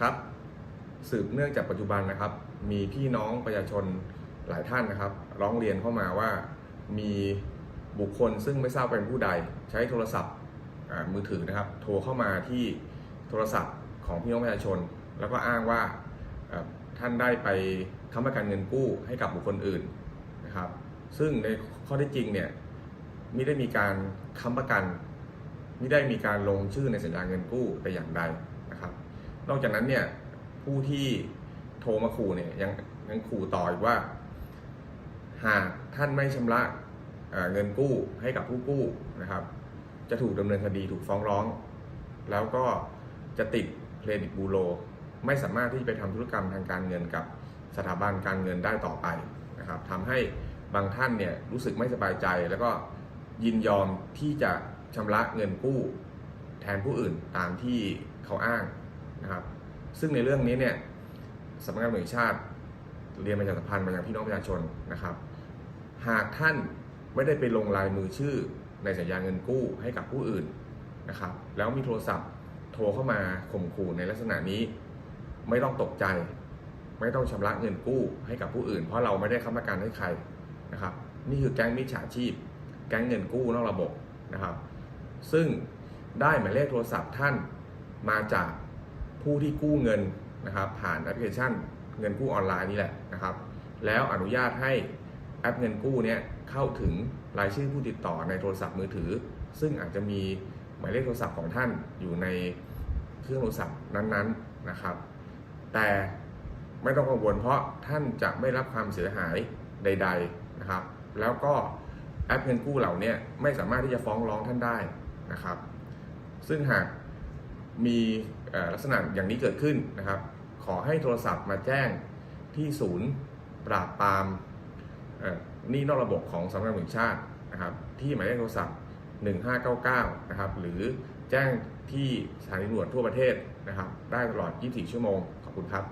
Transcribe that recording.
ครับสืบเนื่องจากปัจจุบันนะครับ มีพี่น้องประชาชนหลายท่านนะครับ ร้องเรียนเข้ามาว่ามีบุคคลซึ่งไม่ทราบเป็นผู้ใดใช้โทรศัพท์มือถือนะครับ โทรเข้ามาที่โทรศัพท์ของพี่น้องประชาชน แล้วก็อ้างว่าท่านได้ไปค้ำประกันเงินกู้ให้กับบุคคลอื่นนะครับ ซึ่งในข้อที่จริงเนี่ยไม่ได้มีการค้ำประกันไม่ได้มีการลงชื่อในสัญญาเงินกู้แต่อย่างใดนะครับ นอกจากนั้นเนี่ยผู้ที่โทรมาขู่เนี่ยยังยังขู่ต่ออีกว่า หากท่านไม่ชำระเงินกู้ให้กับผู้กู้นะครับ จะถูกดำเนินคดีถูกฟ้องร้อง แล้วก็จะติดเครดิตบูโรไม่สามารถที่จะไปทำธุรกรรมทางการเงินกับสถาบันการเงินได้ต่อไปนะครับทำให้บางท่านเนี่ยรู้สึกไม่สบายใจ แล้วก็ยินยอมที่จะชำระเงินกู้แทนผู้อื่นตามที่เขาอ้าง นะครับซึ่งในเรื่องนี้เนี่ยสำนักงานตำรวจชาติเรียนประชาสัมพันธ์มายังพี่น้องประชาชนนะครับ หากท่านไม่ได้ไปลงลายมือชื่อในสัญญาเงินกู้ให้กับผู้อื่นนะครับแล้วมีโทรศัพท์โทรเข้ามาข่มขู่ในลักษณะนี้ ไม่ต้องตกใจ ไม่ต้องชำระเงินกู้ให้กับผู้อื่น เพราะเราไม่ได้ค้ำประกันให้ใครนะครับนี่คือแก๊งมิจฉาชีพ แก๊งเงินกู้นอกระบบนะครับ ซึ่งได้หมายเลขโทรศัพท์ท่านมาจาก ผู้ที่กู้เงินนะครับผ่านแอปพลิเคชัน เงินกู้ออนไลน์นี่แหละนะครับ แล้วอนุญาตให้แอปเงินกู้เนี่ยเข้าถึงรายชื่อผู้ติดต่อในโทรศัพท์มือถือ ซึ่งอาจจะมีหมายเลขโทรศัพท์ของท่านอยู่ในเครื่องโทรศัพท์นั้นๆนะครับ แต่ไม่ต้องกังวลเพราะท่านจะไม่รับความเสียหายใด ๆนะครับ แล้วก็แอปเงินกู้เหล่านี้ไม่สามารถที่จะฟ้องร้องท่านได้นะครับ ซึ่งหาก มีลักษณะอย่างนี้เกิดขึ้นนะครับ ขอให้โทรศัพท์มาแจ้งที่ศูนย์ปราบปรามนี่นอกระบบของสำนักงานตำรวจแห่งชาตินะครับ ที่หมายเลขโทรศัพท์ 1599 นะครับ หรือแจ้งที่สถานีตำรวจทั่วประเทศนะครับ ได้ตลอด 24 ชั่วโมง ขอบคุณครับ